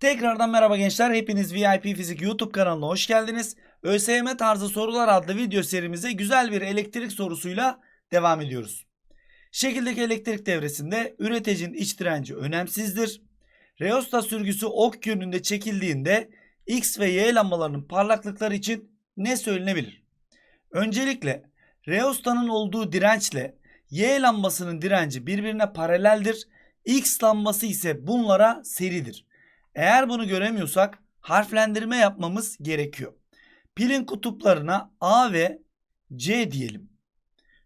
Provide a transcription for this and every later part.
Tekrardan merhaba gençler. Hepiniz VIP Fizik YouTube kanalına hoş geldiniz. ÖSYM tarzı sorular adlı video serimize güzel bir elektrik sorusuyla devam ediyoruz. Şekildeki elektrik devresinde üreticinin iç direnci önemsizdir. Reostat sürgüsü ok yönünde çekildiğinde X ve Y lambalarının parlaklıkları için ne söylenebilir? Öncelikle reostanın olduğu dirençle Y lambasının direnci birbirine paraleldir. X lambası ise bunlara seridir. Eğer bunu göremiyorsak harflendirme yapmamız gerekiyor. Pilin kutuplarına A ve C diyelim.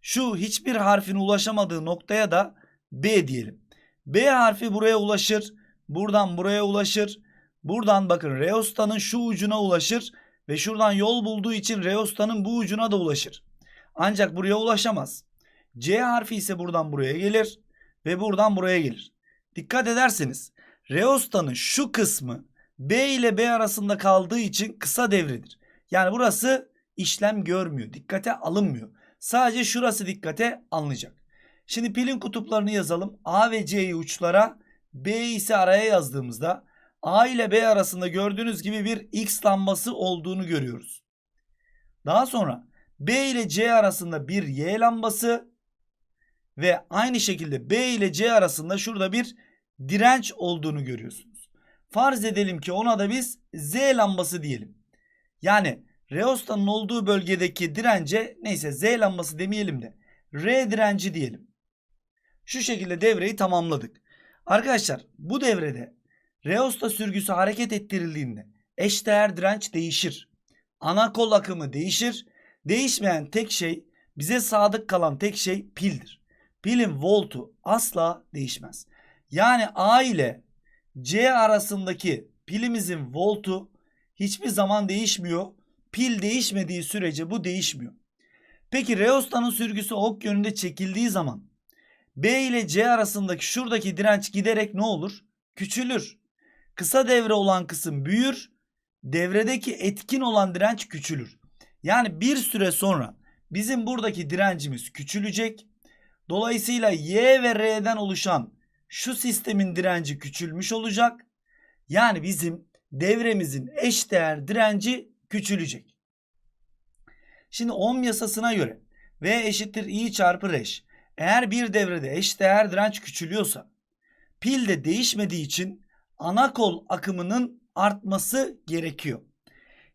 Şu hiçbir harfin ulaşamadığı noktaya da B diyelim. B harfi buraya ulaşır. Buradan buraya ulaşır. Buradan bakın Reosta'nın şu ucuna ulaşır. Ve şuradan yol bulduğu için Reosta'nın bu ucuna da ulaşır. Ancak buraya ulaşamaz. C harfi ise buradan buraya gelir. Ve buradan buraya gelir. Dikkat ederseniz Reosta'nın şu kısmı B ile B arasında kaldığı için kısa devredir. Yani burası işlem görmüyor. Dikkate alınmıyor. Sadece şurası dikkate alınacak. Şimdi pilin kutuplarını yazalım. A ve C'yi uçlara, B ise araya yazdığımızda A ile B arasında gördüğünüz gibi bir X lambası olduğunu görüyoruz. Daha sonra B ile C arasında bir Y lambası ve aynı şekilde B ile C arasında şurada bir direnç olduğunu görüyorsunuz. Farz edelim ki ona da biz Z lambası diyelim. Yani Reosta'nın olduğu bölgedeki dirence neyse Z lambası demeyelim de R direnci diyelim. Şu şekilde devreyi tamamladık. Arkadaşlar bu devrede Reosta sürgüsü hareket ettirildiğinde eşdeğer direnç değişir. Ana kol akımı değişir. Değişmeyen tek şey bize sadık kalan tek şey pildir. Pilin voltu asla değişmez. Yani A ile C arasındaki pilimizin voltu hiçbir zaman değişmiyor. Pil değişmediği sürece bu değişmiyor. Peki Reosta'nın sürgüsü ok yönünde çekildiği zaman B ile C arasındaki şuradaki direnç giderek ne olur? Küçülür. Kısa devre olan kısım büyür. Devredeki etkin olan direnç küçülür. Yani bir süre sonra bizim buradaki direncimiz küçülecek. Dolayısıyla Y ve R'den oluşan şu sistemin direnci küçülmüş olacak. Yani bizim devremizin eşdeğer direnci küçülecek. Şimdi ohm yasasına göre V eşittir I çarpı reş. Eğer bir devrede eşdeğer direnç küçülüyorsa pil de değişmediği için ana kol akımının artması gerekiyor.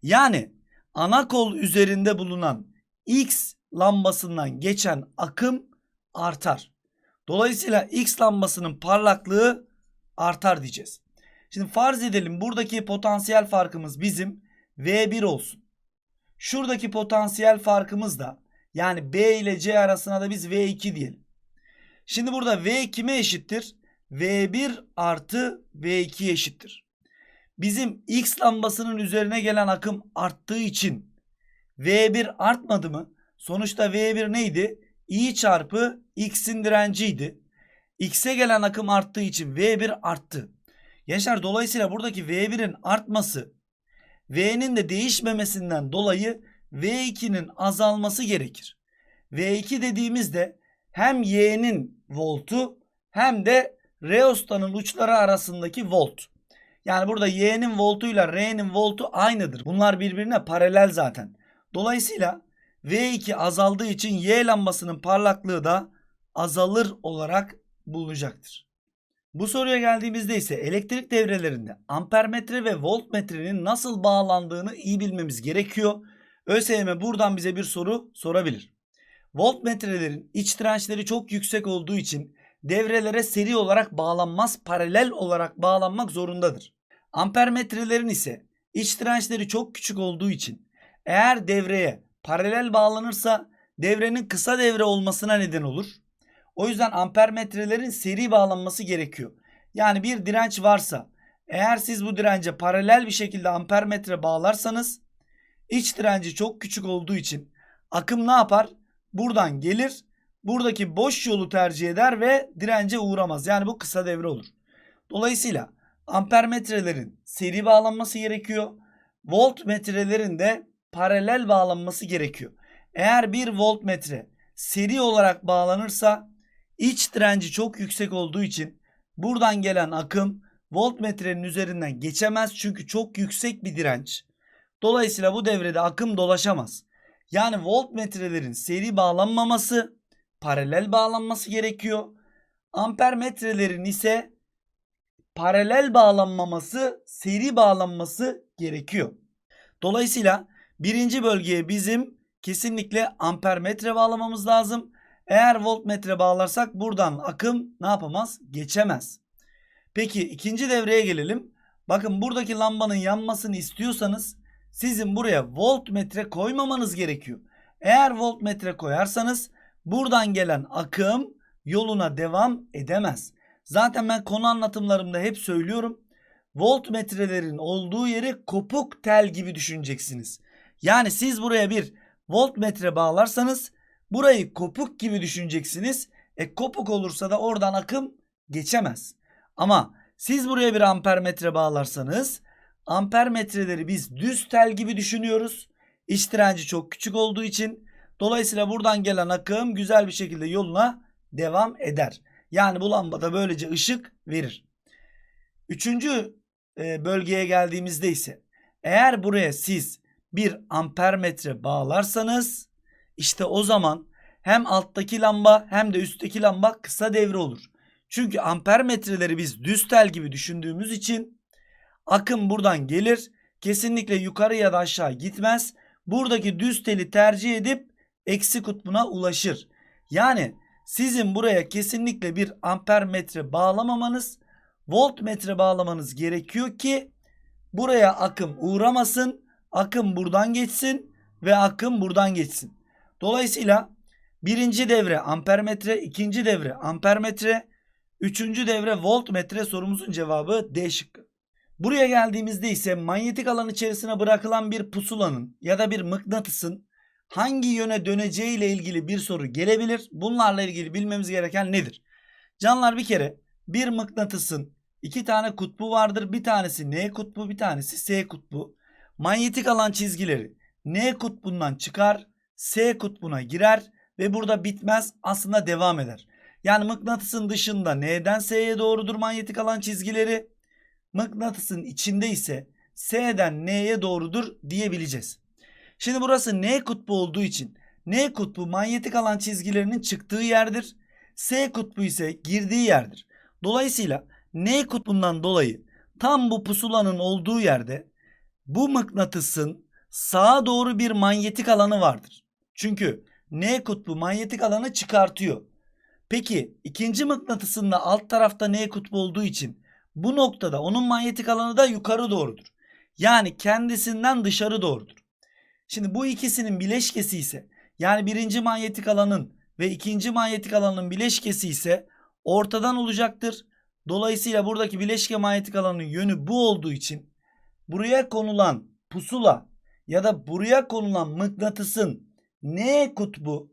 Yani ana kol üzerinde bulunan X lambasından geçen akım artar. Dolayısıyla X lambasının parlaklığı artar diyeceğiz. Şimdi farz edelim buradaki potansiyel farkımız bizim V1 olsun. Şuradaki potansiyel farkımız da yani B ile C arasına da biz V2 diyelim. Şimdi burada V kime eşittir? V1 artı V2 eşittir. Bizim X lambasının üzerine gelen akım arttığı için V1 artmadı mı? Sonuçta V1 neydi? I çarpı X'in direnciydi. X'e gelen akım arttığı için V1 arttı. Gençler dolayısıyla buradaki V1'in artması V'nin de değişmemesinden dolayı V2'nin azalması gerekir. V2 dediğimizde hem Y'nin voltu hem de Reosta'nın uçları arasındaki volt. Yani burada Y'nin voltuyla R'nin voltu aynıdır. Bunlar birbirine paralel zaten. Dolayısıyla V2 azaldığı için Y lambasının parlaklığı da azalır olarak bulunacaktır. Bu soruya geldiğimizde ise elektrik devrelerinde ampermetre ve voltmetrenin nasıl bağlandığını iyi bilmemiz gerekiyor. ÖSYM buradan bize bir soru sorabilir. Voltmetrelerin iç dirençleri çok yüksek olduğu için devrelere seri olarak bağlanmaz, paralel olarak bağlanmak zorundadır. Ampermetrelerin ise iç dirençleri çok küçük olduğu için eğer devreye paralel bağlanırsa devrenin kısa devre olmasına neden olur. O yüzden ampermetrelerin seri bağlanması gerekiyor. Yani bir direnç varsa eğer siz bu dirence paralel bir şekilde ampermetre bağlarsanız iç direnci çok küçük olduğu için akım ne yapar? Buradan gelir. Buradaki boş yolu tercih eder ve dirence uğramaz. Yani bu kısa devre olur. Dolayısıyla ampermetrelerin seri bağlanması gerekiyor. Voltmetrelerin de paralel bağlanması gerekiyor. Eğer bir voltmetre seri olarak bağlanırsa iç direnci çok yüksek olduğu için buradan gelen akım voltmetrenin üzerinden geçemez çünkü çok yüksek bir direnç. Dolayısıyla bu devrede akım dolaşamaz. Yani voltmetrelerin seri bağlanmaması, paralel bağlanması gerekiyor. Ampermetrelerin ise paralel bağlanmaması, seri bağlanması gerekiyor. Dolayısıyla birinci bölgeye bizim kesinlikle ampermetre bağlamamız lazım. Eğer voltmetre bağlarsak buradan akım ne yapamaz? Geçemez. Peki ikinci devreye gelelim. Bakın buradaki lambanın yanmasını istiyorsanız sizin buraya voltmetre koymamanız gerekiyor. Eğer voltmetre koyarsanız buradan gelen akım yoluna devam edemez. Zaten ben konu anlatımlarımda hep söylüyorum. Voltmetrelerin olduğu yeri kopuk tel gibi düşüneceksiniz. Yani siz buraya bir voltmetre bağlarsanız burayı kopuk gibi düşüneceksiniz. E kopuk olursa da oradan akım geçemez. Ama siz buraya bir ampermetre bağlarsanız ampermetreleri biz düz tel gibi düşünüyoruz. İç direnci çok küçük olduğu için dolayısıyla buradan gelen akım güzel bir şekilde yoluna devam eder. Yani bu lambada böylece ışık verir. Üçüncü e, bölgeye geldiğimizde ise eğer buraya siz bir ampermetre bağlarsanız işte o zaman hem alttaki lamba hem de üstteki lamba kısa devre olur. Çünkü ampermetreleri biz düz tel gibi düşündüğümüz için akım buradan gelir. Kesinlikle yukarı ya da aşağı gitmez. Buradaki düz teli tercih edip eksi kutbuna ulaşır. Yani sizin buraya kesinlikle bir ampermetre bağlamamanız, voltmetre bağlamanız gerekiyor ki buraya akım uğramasın, akım buradan geçsin ve akım buradan geçsin. Dolayısıyla birinci devre ampermetre, ikinci devre ampermetre, üçüncü devre voltmetre sorumuzun cevabı D şıkkı. Buraya geldiğimizde ise manyetik alan içerisine bırakılan bir pusulanın ya da bir mıknatısın hangi yöne döneceği ile ilgili bir soru gelebilir. Bunlarla ilgili bilmemiz gereken nedir? Canlar bir kere bir mıknatısın iki tane kutbu vardır. Bir tanesi N kutbu, bir tanesi S kutbu. Manyetik alan çizgileri N kutbundan çıkar, S kutbuna girer ve burada bitmez aslında devam eder. Yani mıknatısın dışında N'den S'ye doğrudur manyetik alan çizgileri. Mıknatısın içinde ise S'den N'ye doğrudur diyebileceğiz. Şimdi burası N kutbu olduğu için N kutbu manyetik alan çizgilerinin çıktığı yerdir. S kutbu ise girdiği yerdir. Dolayısıyla N kutbundan dolayı tam bu pusulanın olduğu yerde bu mıknatısın sağa doğru bir manyetik alanı vardır. Çünkü N kutbu manyetik alanı çıkartıyor. Peki ikinci mıknatısın da alt tarafta N kutbu olduğu için bu noktada onun manyetik alanı da yukarı doğrudur. Yani kendisinden dışarı doğrudur. Şimdi bu ikisinin bileşkesi ise yani birinci manyetik alanın ve ikinci manyetik alanın bileşkesi ise ortadan olacaktır. Dolayısıyla buradaki bileşke manyetik alanın yönü bu olduğu için buraya konulan pusula ya da buraya konulan mıknatısın N kutbu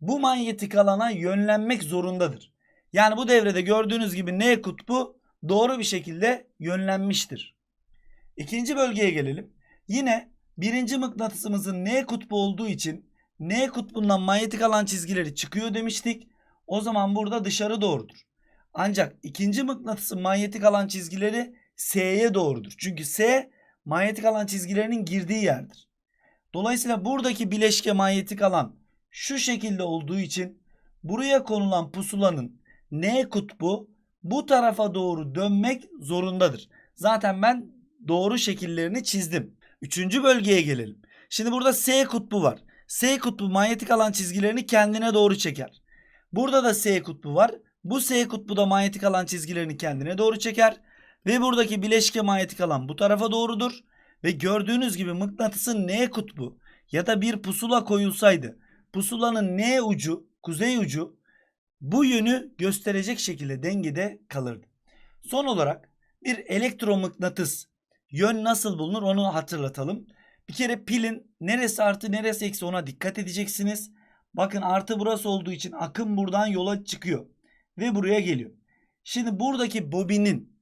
bu manyetik alana yönlenmek zorundadır. Yani bu devrede gördüğünüz gibi N kutbu doğru bir şekilde yönlenmiştir. İkinci bölgeye gelelim. Yine birinci mıknatısımızın N kutbu olduğu için N kutbundan manyetik alan çizgileri çıkıyor demiştik. O zaman burada dışarı doğrudur. Ancak ikinci mıknatısın manyetik alan çizgileri S'ye doğrudur. Çünkü S manyetik alan çizgilerinin girdiği yerdir. Dolayısıyla buradaki bileşke manyetik alan şu şekilde olduğu için buraya konulan pusulanın N kutbu bu tarafa doğru dönmek zorundadır. Zaten ben doğru şekillerini çizdim. Üçüncü bölgeye gelelim. Şimdi burada S kutbu var. S kutbu manyetik alan çizgilerini kendine doğru çeker. Burada da S kutbu var. Bu S kutbu da manyetik alan çizgilerini kendine doğru çeker. Ve buradaki bileşke manyetik alan bu tarafa doğrudur. Ve gördüğünüz gibi mıknatısın N kutbu ya da bir pusula koyulsaydı pusulanın N ucu, kuzey ucu bu yönü gösterecek şekilde dengede kalırdı. Son olarak bir elektromıknatıs yön nasıl bulunur onu hatırlatalım. Bir kere pilin neresi artı neresi eksi ona dikkat edeceksiniz. Bakın artı burası olduğu için akım buradan yola çıkıyor ve buraya geliyor. Şimdi buradaki bobinin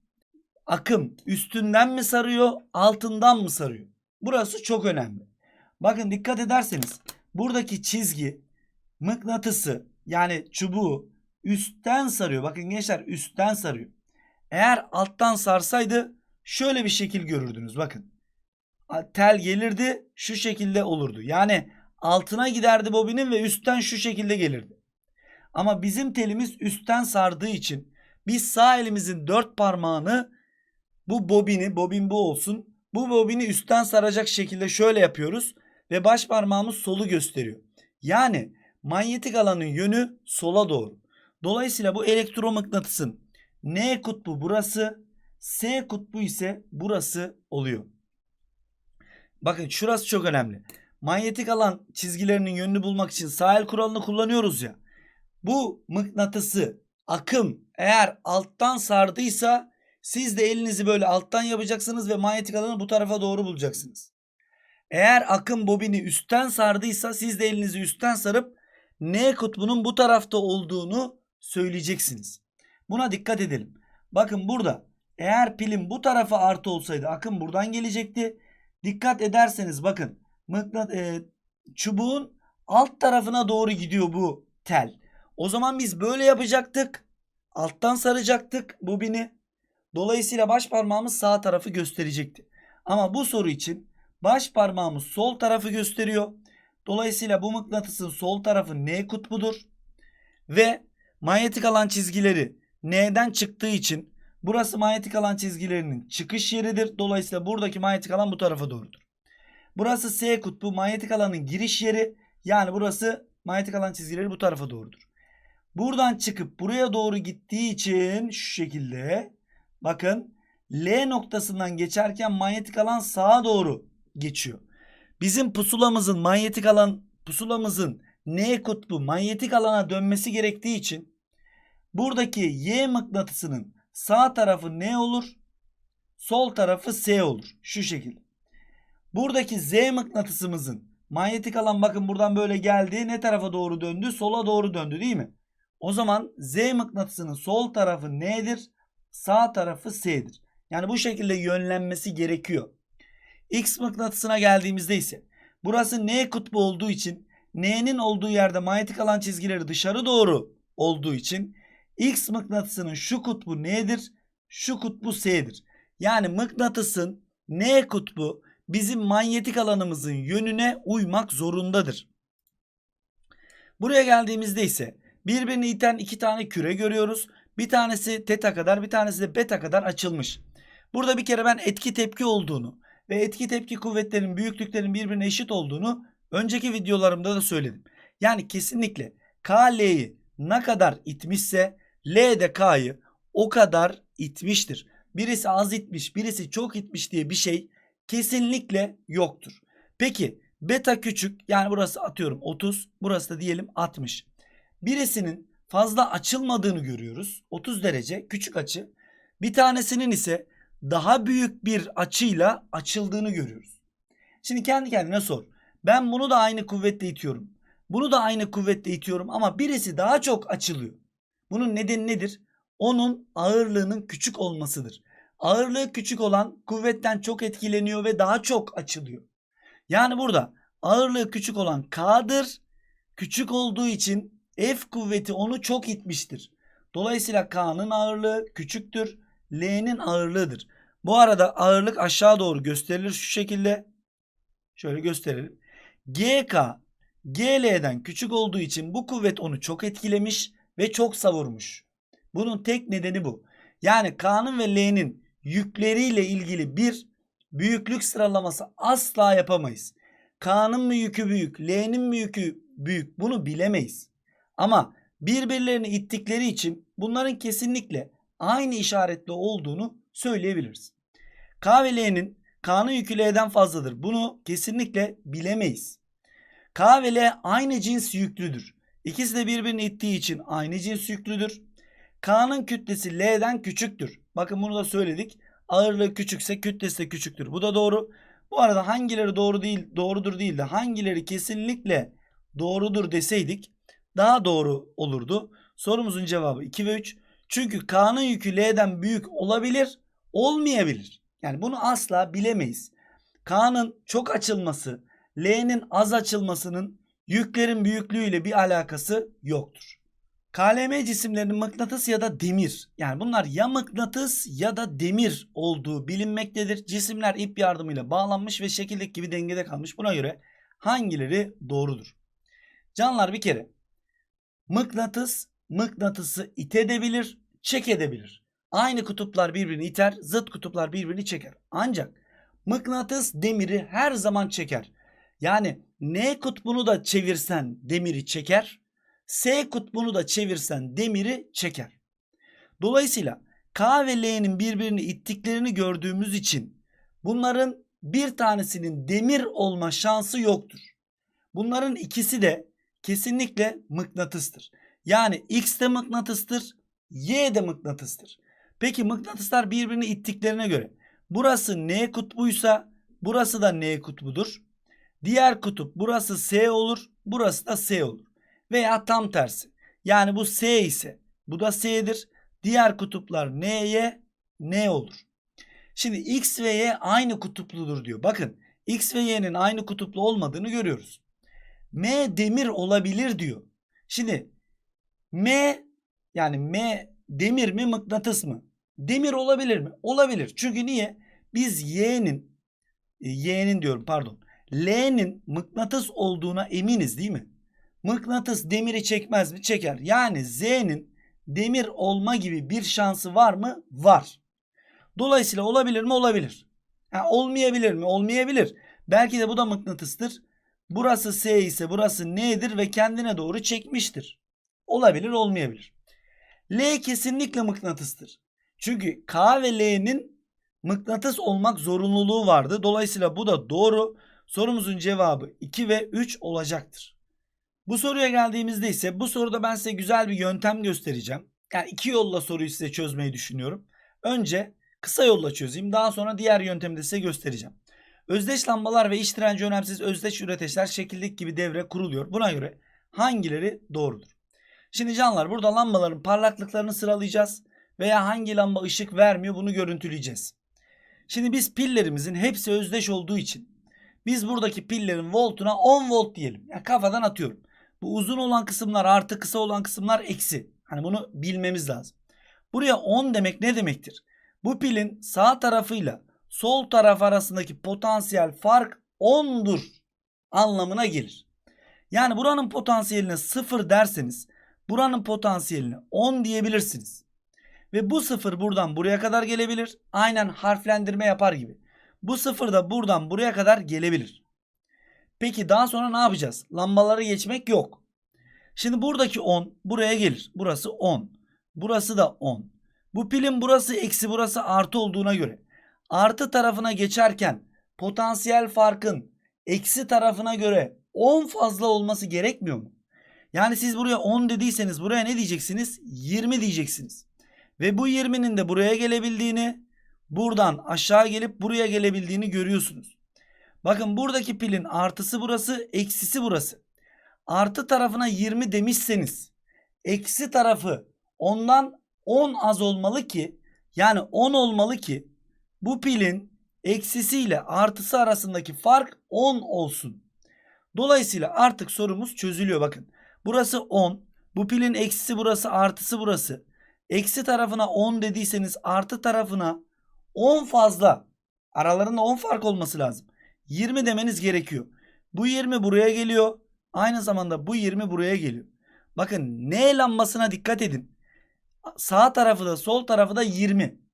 akım üstünden mi sarıyor, altından mı sarıyor? Burası çok önemli. Bakın dikkat ederseniz buradaki çizgi mıknatısı yani çubuğu üstten sarıyor. Bakın gençler üstten sarıyor. Eğer alttan sarsaydı şöyle bir şekil görürdünüz. Bakın. Tel gelirdi şu şekilde olurdu. Yani altına giderdi bobinin ve üstten şu şekilde gelirdi. Ama bizim telimiz üstten sardığı için biz sağ elimizin dört parmağını bu bobini, bobin bu olsun. Bu bobini üstten saracak şekilde şöyle yapıyoruz ve baş parmağımız solu gösteriyor. Yani manyetik alanın yönü sola doğru. Dolayısıyla bu elektromıknatısın N kutbu burası, S kutbu ise burası oluyor. Bakın şurası çok önemli. Manyetik alan çizgilerinin yönünü bulmak için sağ el kuralını kullanıyoruz ya. Bu mıknatısı akım eğer alttan sardıysa siz de elinizi böyle alttan yapacaksınız ve manyetik alanı bu tarafa doğru bulacaksınız. Eğer akım bobini üstten sardıysa siz de elinizi üstten sarıp N kutbunun bu tarafta olduğunu söyleyeceksiniz. Buna dikkat edelim. Bakın burada eğer pilin bu tarafa artı olsaydı akım buradan gelecekti. Dikkat ederseniz bakın mıknat e, çubuğun alt tarafına doğru gidiyor bu tel. O zaman biz böyle yapacaktık. Alttan saracaktık bobini. Dolayısıyla baş parmağımız sağ tarafı gösterecekti. Ama bu soru için baş parmağımız sol tarafı gösteriyor. Dolayısıyla bu mıknatısın sol tarafı N kutbudur. Ve manyetik alan çizgileri N'den çıktığı için burası manyetik alan çizgilerinin çıkış yeridir. Dolayısıyla buradaki manyetik alan bu tarafa doğrudur. Burası S kutbu manyetik alanın giriş yeri. Yani burası manyetik alan çizgileri bu tarafa doğrudur. Buradan çıkıp buraya doğru gittiği için şu şekilde bakın L noktasından geçerken manyetik alan sağa doğru geçiyor. Bizim pusulamızın manyetik alan pusulamızın N kutbu manyetik alana dönmesi gerektiği için buradaki Y mıknatısının sağ tarafı N olur, sol tarafı S olur. Şu şekilde. Buradaki Z mıknatısımızın manyetik alan bakın buradan böyle geldi. Ne tarafa doğru döndü? Sola doğru döndü değil mi? O zaman Z mıknatısının sol tarafı N'dir, sağ tarafı S'dir. Yani bu şekilde yönlenmesi gerekiyor. X mıknatısına geldiğimizde ise burası N kutbu olduğu için N'nin olduğu yerde manyetik alan çizgileri dışarı doğru olduğu için X mıknatısının şu kutbu N'dir, şu kutbu S'dir. Yani mıknatısın N kutbu bizim manyetik alanımızın yönüne uymak zorundadır. Buraya geldiğimizde ise birbirini iten iki tane küre görüyoruz. Bir tanesi teta kadar bir tanesi de beta kadar açılmış. Burada bir kere ben etki tepki olduğunu ve etki tepki kuvvetlerin büyüklüklerin birbirine eşit olduğunu önceki videolarımda da söyledim. Yani kesinlikle K L'yi ne kadar itmişse L de K'yı o kadar itmiştir. Birisi az itmiş, birisi çok itmiş diye bir şey kesinlikle yoktur. Peki beta küçük yani burası atıyorum 30, burası da diyelim 60. Birisinin fazla açılmadığını görüyoruz. 30 derece küçük açı. Bir tanesinin ise daha büyük bir açıyla açıldığını görüyoruz. Şimdi kendi kendine sor. Ben bunu da aynı kuvvetle itiyorum. Bunu da aynı kuvvetle itiyorum ama birisi daha çok açılıyor. Bunun nedeni nedir? Onun ağırlığının küçük olmasıdır. Ağırlığı küçük olan kuvvetten çok etkileniyor ve daha çok açılıyor. Yani burada ağırlığı küçük olan K'dır. Küçük olduğu için F kuvveti onu çok itmiştir. Dolayısıyla K'nın ağırlığı küçüktür. L'nin ağırlığıdır. Bu arada ağırlık aşağı doğru gösterilir şu şekilde. Şöyle gösterelim. GK GL'den küçük olduğu için bu kuvvet onu çok etkilemiş ve çok savurmuş. Bunun tek nedeni bu. Yani K'nın ve L'nin yükleriyle ilgili bir büyüklük sıralaması asla yapamayız. K'nın mı yükü büyük, L'nin mi yükü büyük bunu bilemeyiz. Ama birbirlerini ittikleri için bunların kesinlikle aynı işaretli olduğunu söyleyebiliriz. K ve L'nin K'nın yükü L'den fazladır. Bunu kesinlikle bilemeyiz. K ve L aynı cins yüklüdür. İkisi de birbirini ittiği için aynı cins yüklüdür. K'nın kütlesi L'den küçüktür. Bakın bunu da söyledik. Ağırlığı küçükse kütlesi de küçüktür. Bu da doğru. Bu arada hangileri doğru değil, doğrudur değil de hangileri kesinlikle doğrudur deseydik daha doğru olurdu. Sorumuzun cevabı 2 ve 3. Çünkü K'nın yükü L'den büyük olabilir, olmayabilir. Yani bunu asla bilemeyiz. K'nın çok açılması, L'nin az açılmasının yüklerin büyüklüğüyle bir alakası yoktur. KLM cisimlerinin mıknatıs ya da demir yani bunlar ya mıknatıs ya da demir olduğu bilinmektedir. Cisimler ip yardımıyla bağlanmış ve şekildeki gibi dengede kalmış. Buna göre hangileri doğrudur? Canlar bir kere mıknatıs mıknatısı itedebilir, çek edebilir. Aynı kutuplar birbirini iter, zıt kutuplar birbirini çeker. Ancak mıknatıs demiri her zaman çeker. Yani N kutbunu da çevirsen demiri çeker. S kutbunu da çevirsen demiri çeker. Dolayısıyla K ve L'nin birbirini ittiklerini gördüğümüz için bunların bir tanesinin demir olma şansı yoktur. Bunların ikisi de kesinlikle mıknatıstır. Yani X de mıknatıstır, Y de mıknatıstır. Peki mıknatıslar birbirini ittiklerine göre burası N kutbuysa burası da N kutbudur. Diğer kutup burası S olur, burası da S olur. Veya tam tersi. Yani bu S ise bu da S'dir. Diğer kutuplar N'ye N olur. Şimdi X ve Y aynı kutupludur diyor. Bakın X ve Y'nin aynı kutuplu olmadığını görüyoruz. M demir olabilir diyor. Şimdi M yani M demir mi mıknatıs mı? Demir olabilir mi? Olabilir. Çünkü niye? Biz Y'nin e, Y'nin diyorum pardon. L'nin mıknatıs olduğuna eminiz değil mi? Mıknatıs demiri çekmez mi? Çeker. Yani Z'nin demir olma gibi bir şansı var mı? Var. Dolayısıyla olabilir mi? Olabilir. Ha, olmayabilir mi? Olmayabilir. Belki de bu da mıknatıstır. Burası S ise burası N'dir ve kendine doğru çekmiştir. Olabilir olmayabilir. L kesinlikle mıknatıstır. Çünkü K ve L'nin mıknatıs olmak zorunluluğu vardı. Dolayısıyla bu da doğru. Sorumuzun cevabı 2 ve 3 olacaktır. Bu soruya geldiğimizde ise bu soruda ben size güzel bir yöntem göstereceğim. Yani iki yolla soruyu size çözmeyi düşünüyorum. Önce kısa yolla çözeyim. Daha sonra diğer yöntemi de size göstereceğim. Özdeş lambalar ve iç direnci önemsiz özdeş üreteçler şekildeki gibi devre kuruluyor. Buna göre hangileri doğrudur? Şimdi canlar burada lambaların parlaklıklarını sıralayacağız veya hangi lamba ışık vermiyor bunu görüntüleyeceğiz. Şimdi biz pillerimizin hepsi özdeş olduğu için biz buradaki pillerin voltuna 10 volt diyelim. Yani kafadan atıyorum. Bu uzun olan kısımlar artı kısa olan kısımlar eksi. Hani bunu bilmemiz lazım. Buraya 10 demek ne demektir? Bu pilin sağ tarafıyla sol taraf arasındaki potansiyel fark 10'dur anlamına gelir. Yani buranın potansiyeline 0 derseniz buranın potansiyeline 10 diyebilirsiniz. Ve bu sıfır buradan buraya kadar gelebilir. Aynen harflendirme yapar gibi. Bu sıfır da buradan buraya kadar gelebilir. Peki daha sonra ne yapacağız? Lambaları geçmek yok. Şimdi buradaki 10 buraya gelir. Burası 10. Burası da 10. Bu pilin burası eksi burası artı olduğuna göre artı tarafına geçerken potansiyel farkın eksi tarafına göre 10 fazla olması gerekmiyor mu? Yani siz buraya 10 dediyseniz buraya ne diyeceksiniz? 20 diyeceksiniz. Ve bu 20'nin de buraya gelebildiğini buradan aşağı gelip buraya gelebildiğini görüyorsunuz. Bakın buradaki pilin artısı burası, eksisi burası. Artı tarafına 20 demişseniz eksi tarafı ondan 10 az olmalı ki yani 10 olmalı ki bu pilin eksisiyle artısı arasındaki fark 10 olsun. Dolayısıyla artık sorumuz çözülüyor bakın. Burası 10. Bu pilin eksisi burası artısı burası. Eksi tarafına 10 dediyseniz artı tarafına 10 fazla. Aralarında 10 fark olması lazım. 20 demeniz gerekiyor. Bu 20 buraya geliyor. Aynı zamanda bu 20 buraya geliyor. Bakın N lambasına dikkat edin. Sağ tarafı da sol tarafı da 20.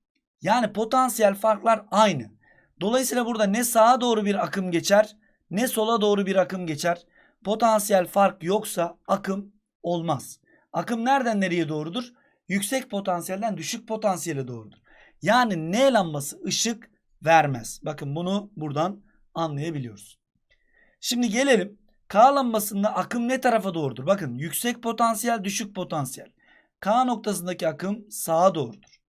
Yani potansiyel farklar aynı. Dolayısıyla burada ne sağa doğru bir akım geçer ne sola doğru bir akım geçer. Potansiyel fark yoksa akım olmaz. Akım nereden nereye doğrudur? Yüksek potansiyelden düşük potansiyele doğrudur. Yani N lambası ışık vermez. Bakın bunu buradan anlayabiliyoruz. Şimdi gelelim K lambasında akım ne tarafa doğrudur? Bakın yüksek potansiyel düşük potansiyel. K noktasındaki akım sağa doğrudur.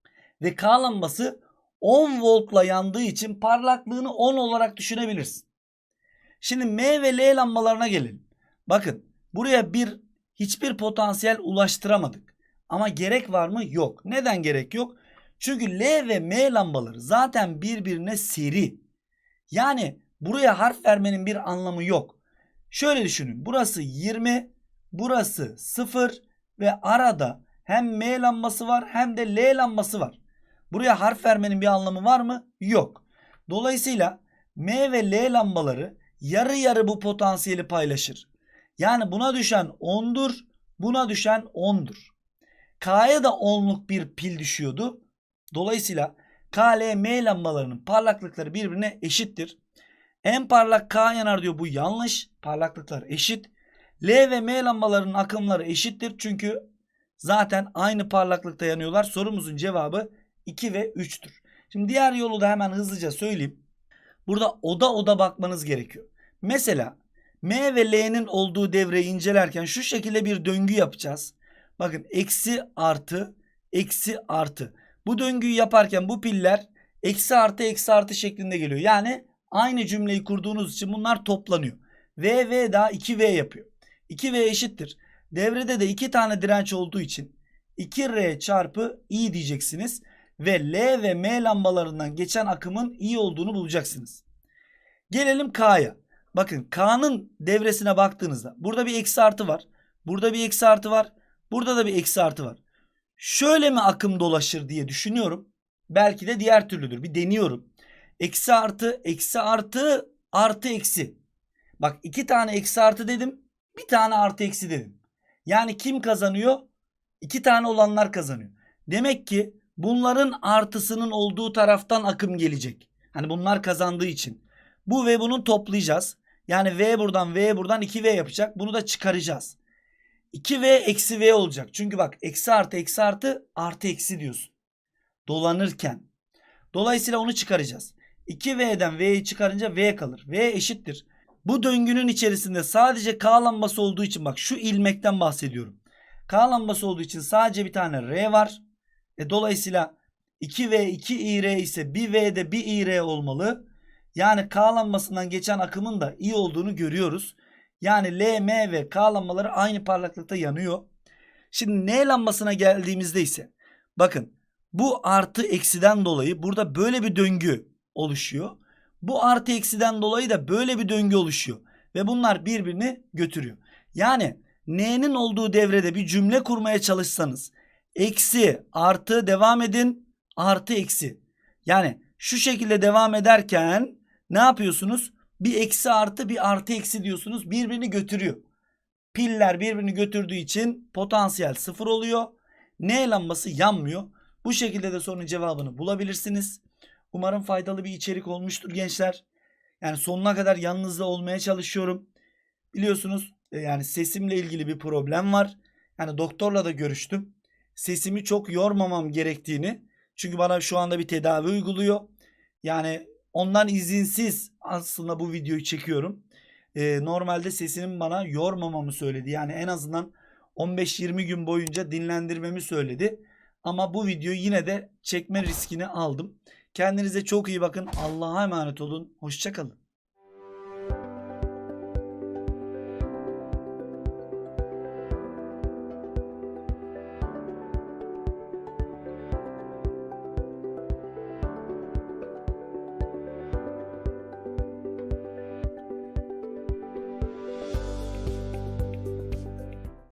Ve K lambası 10 voltla yandığı için parlaklığını 10 olarak düşünebilirsin. Şimdi M ve L lambalarına gelelim. Bakın buraya bir hiçbir potansiyel ulaştıramadık. Ama gerek var mı? Yok. Neden gerek yok? Çünkü L ve M lambaları zaten birbirine seri. Yani buraya harf vermenin bir anlamı yok. Şöyle düşünün. Burası 20, burası 0 ve arada hem M lambası var hem de L lambası var. Buraya harf vermenin bir anlamı var mı? Yok. Dolayısıyla M ve L lambaları yarı yarı bu potansiyeli paylaşır. Yani buna düşen 10'dur, buna düşen 10'dur. K'ya da 10'luk bir pil düşüyordu. Dolayısıyla K, L, M lambalarının parlaklıkları birbirine eşittir. En parlak K yanar diyor bu yanlış. Parlaklıklar eşit. L ve M lambalarının akımları eşittir. Çünkü zaten aynı parlaklıkta yanıyorlar. Sorumuzun cevabı 2 ve 3'tür. Şimdi diğer yolu da hemen hızlıca söyleyeyim. Burada oda oda bakmanız gerekiyor. Mesela M ve L'nin olduğu devreyi incelerken şu şekilde bir döngü yapacağız. Bakın eksi artı eksi artı. Bu döngüyü yaparken bu piller eksi artı eksi artı şeklinde geliyor. Yani aynı cümleyi kurduğunuz için bunlar toplanıyor. V V daha 2V yapıyor. 2V eşittir. Devrede de 2 tane direnç olduğu için 2R çarpı I diyeceksiniz. Ve L ve M lambalarından geçen akımın I olduğunu bulacaksınız. Gelelim K'ya. Bakın K'nın devresine baktığınızda burada bir eksi artı var. Burada bir eksi artı var. Burada da bir eksi artı var. Şöyle mi akım dolaşır diye düşünüyorum. Belki de diğer türlüdür. Bir deniyorum. Eksi artı, eksi artı, artı eksi. Bak iki tane eksi artı dedim. Bir tane artı eksi dedim. Yani kim kazanıyor? İki tane olanlar kazanıyor. Demek ki bunların artısının olduğu taraftan akım gelecek. Hani bunlar kazandığı için. Bu ve bunun toplayacağız. Yani V buradan V buradan 2V yapacak. Bunu da çıkaracağız. 2V eksi V olacak. Çünkü bak eksi artı eksi artı artı eksi diyorsun. Dolanırken. Dolayısıyla onu çıkaracağız. 2V'den V'yi çıkarınca V kalır. V eşittir. Bu döngünün içerisinde sadece K lambası olduğu için bak şu ilmekten bahsediyorum. K lambası olduğu için sadece bir tane R var. E, dolayısıyla 2V 2IR ise 1V'de 1IR olmalı. Yani K lambasından geçen akımın da I olduğunu görüyoruz. Yani L, M ve K aynı parlaklıkta yanıyor. Şimdi N lambasına geldiğimizde ise bakın bu artı eksiden dolayı burada böyle bir döngü oluşuyor. Bu artı eksiden dolayı da böyle bir döngü oluşuyor. Ve bunlar birbirini götürüyor. Yani N'nin olduğu devrede bir cümle kurmaya çalışsanız eksi artı devam edin artı eksi. Yani şu şekilde devam ederken ne yapıyorsunuz? Bir eksi artı bir artı eksi diyorsunuz. Birbirini götürüyor. Piller birbirini götürdüğü için potansiyel sıfır oluyor. N lambası yanmıyor. Bu şekilde de sorunun cevabını bulabilirsiniz. Umarım faydalı bir içerik olmuştur gençler. Yani sonuna kadar yanınızda olmaya çalışıyorum. Biliyorsunuz e, yani sesimle ilgili bir problem var. Yani doktorla da görüştüm. Sesimi çok yormamam gerektiğini. Çünkü bana şu anda bir tedavi uyguluyor. Yani ondan izinsiz aslında bu videoyu çekiyorum. Ee, normalde sesinin bana yormamamı söyledi. Yani en azından 15-20 gün boyunca dinlendirmemi söyledi. Ama bu videoyu yine de çekme riskini aldım. Kendinize çok iyi bakın. Allah'a emanet olun. Hoşçakalın.